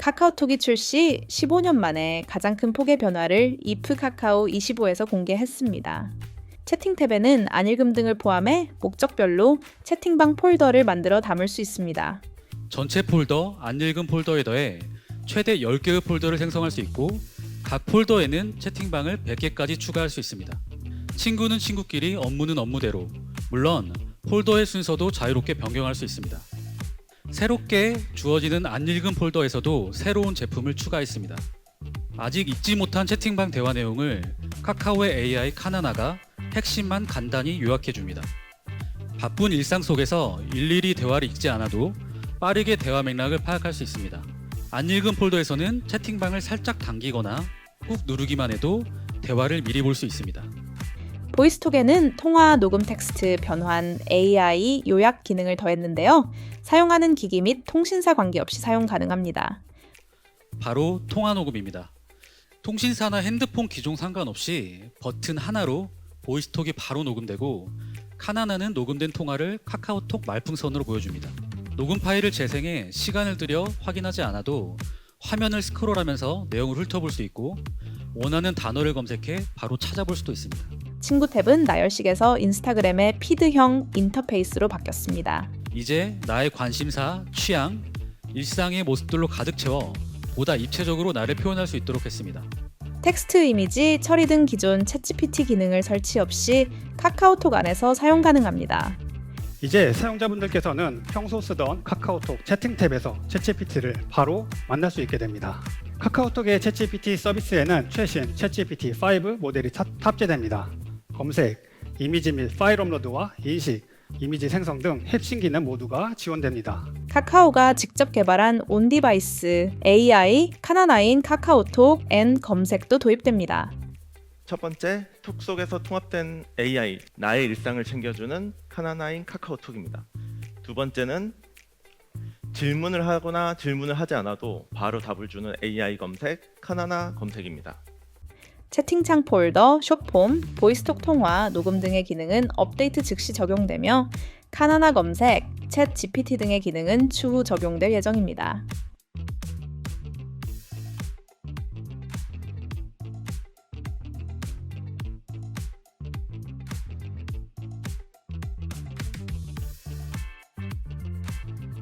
카카오톡이 출시 15년 만에 가장 큰 폭의 변화를 이프 카카오 25에서 공개했습니다. 채팅 탭에는 안읽음 등을 포함해 목적별로 채팅방 폴더를 만들어 담을 수 있습니다. 전체 폴더, 안 읽은 폴더에 더해 최대 10개의 폴더를 생성할 수 있고 각 폴더에는 채팅방을 100개까지 추가할 수 있습니다. 친구는 친구끼리, 업무는 업무대로, 물론 폴더의 순서도 자유롭게 변경할 수 있습니다. 새롭게 주어지는 안 읽은 폴더에서도 새로운 제품을 추가했습니다. 아직 읽지 못한 채팅방 대화 내용을 카카오의 AI 카나나가 핵심만 간단히 요약해 줍니다. 바쁜 일상 속에서 일일이 대화를 읽지 않아도 빠르게 대화 맥락을 파악할 수 있습니다. 안 읽은 폴더에서는 채팅방을 살짝 당기거나 꾹 누르기만 해도 대화를 미리 볼 수 있습니다. 보이스톡에는 통화 녹음 텍스트 변환 AI 요약 기능을 더했는데요. 사용하는 기기 및 통신사 관계없이 사용 가능합니다. 바로 통화 녹음입니다. 통신사나 핸드폰 기종 상관없이 버튼 하나로 보이스톡이 바로 녹음되고 카나나는 녹음된 통화를 카카오톡 말풍선으로 보여줍니다. 녹음 파일을 재생해 시간을 들여 확인하지 않아도 화면을 스크롤하면서 내용을 훑어볼 수 있고 원하는 단어를 검색해 바로 찾아볼 수도 있습니다. 친구 탭은 나열식에서 인스타그램의 피드형 인터페이스로 바뀌었습니다. 이제 나의 관심사, 취향, 일상의 모습들로 가득 채워 보다 입체적으로 나를 표현할 수 있도록 했습니다. 텍스트 이미지 처리 등 기존 챗GPT 기능을 설치 없이 카카오톡 안에서 사용 가능합니다. 이제 사용자분들께서는 평소 쓰던 카카오톡 채팅 탭에서 챗GPT를 바로 만날 수 있게 됩니다. 카카오톡의 챗GPT 서비스에는 최신 챗GPT 5 모델이 탑- 탑재됩니다. 검색, 이미지 및 파일 업로드와 인식, 이미지 생성 등 핵심 기능 모두가 지원됩니다. 카카오가 직접 개발한 온디바이스 AI 카나나인 카카오톡 N 검색도 도입됩니다. 첫 번째, 톡 속에서 통합된 AI, 나의 일상을 챙겨주는 카나나인 카카오톡입니다. 두 번째는 질문을 하거나 질문을 하지 않아도 바로 답을 주는 AI 검색, 카나나 검색입니다. 채팅창 폴더, 숏폼, 보이스톡 통화, 녹음 등의 기능은 업데이트 즉시 적용되며 카나나 검색, 챗 GPT 등의 기능은 추후 적용될 예정입니다.